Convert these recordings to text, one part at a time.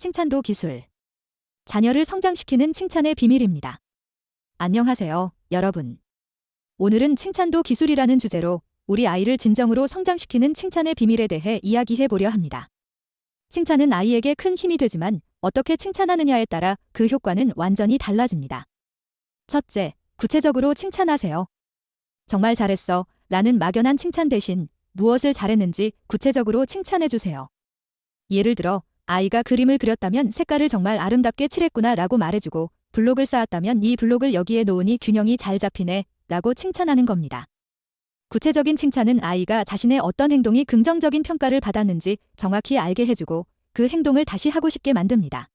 칭찬도 기술. 자녀를 성장시키는 칭찬의 비밀입니다. 안녕하세요, 여러분. 오늘은 칭찬도 기술이라는 주제로 우리 아이를 진정으로 성장시키는 칭찬의 비밀에 대해 이야기해 보려 합니다. 칭찬은 아이에게 큰 힘이 되지만 어떻게 칭찬하느냐에 따라 그 효과는 완전히 달라집니다. 첫째, 구체적으로 칭찬하세요. 정말 잘했어. 라는 막연한 칭찬 대신 무엇을 잘했는지 구체적으로 칭찬해 주세요. 예를 들어, 아이가 그림을 그렸다면 색깔을 정말 아름답게 칠했구나 라고 말해주고, 블록을 쌓았다면 이 블록을 여기에 놓으니 균형이 잘 잡히네 라고 칭찬하는 겁니다. 구체적인 칭찬은 아이가 자신의 어떤 행동이 긍정적인 평가를 받았는지 정확히 알게 해주고 그 행동을 다시 하고 싶게 만듭니다.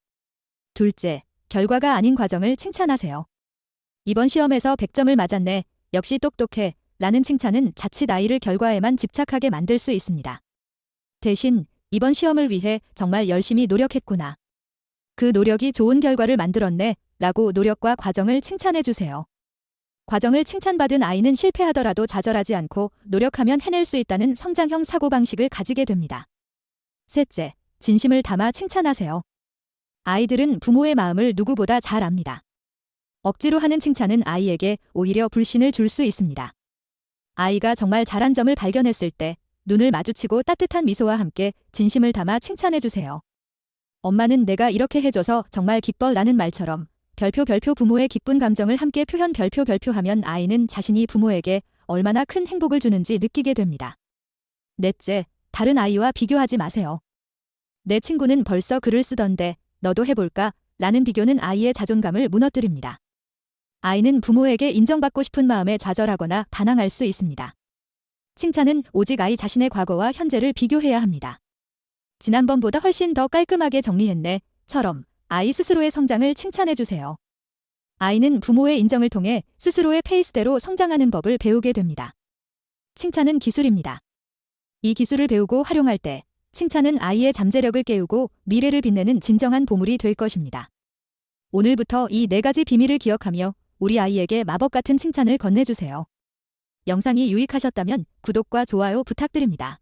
둘째, 결과가 아닌 과정을 칭찬하세요. 이번 시험에서 100점을 맞았네. 역시 똑똑해. 라는 칭찬은 자칫 아이를 결과에만 집착하게 만들 수 있습니다. 대신 이번 시험을 위해 정말 열심히 노력했구나. 그 노력이 좋은 결과를 만들었네. 라고 노력과 과정을 칭찬해 주세요. 과정을 칭찬받은 아이는 실패하더라도 좌절하지 않고 노력하면 해낼 수 있다는 성장형 사고방식을 가지게 됩니다. 셋째, 진심을 담아 칭찬하세요. 아이들은 부모의 마음을 누구보다 잘 압니다. 억지로 하는 칭찬은 아이에게 오히려 불신을 줄 수 있습니다. 아이가 정말 잘한 점을 발견했을 때 눈을 마주치고 따뜻한 미소와 함께 진심을 담아 칭찬해 주세요. 엄마는 내가 이렇게 해줘서 정말 기뻐 라는 말처럼 별표 별표 부모의 기쁜 감정을 함께 표현 별표 별표 하면 아이는 자신이 부모에게 얼마나 큰 행복을 주는지 느끼게 됩니다. 넷째, 다른 아이와 비교하지 마세요. 내 친구는 벌써 글을 쓰던데 너도 해볼까? 라는 비교는 아이의 자존감을 무너뜨립니다. 아이는 부모에게 인정받고 싶은 마음에 좌절하거나 반항할 수 있습니다. 칭찬은 오직 아이 자신의 과거와 현재를 비교해야 합니다. 지난번보다 훨씬 더 깔끔하게 정리했네. 처럼 아이 스스로의 성장을 칭찬해 주세요. 아이는 부모의 인정을 통해 스스로의 페이스대로 성장하는 법을 배우게 됩니다. 칭찬은 기술입니다. 이 기술을 배우고 활용할 때 칭찬은 아이의 잠재력을 깨우고 미래를 빛내는 진정한 보물이 될 것입니다. 오늘부터 이 네 가지 비밀을 기억하며 우리 아이에게 마법 같은 칭찬을 건네주세요. 영상이 유익하셨다면 구독과 좋아요 부탁드립니다.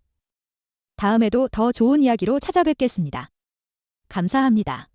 다음에도 더 좋은 이야기로 찾아뵙겠습니다. 감사합니다.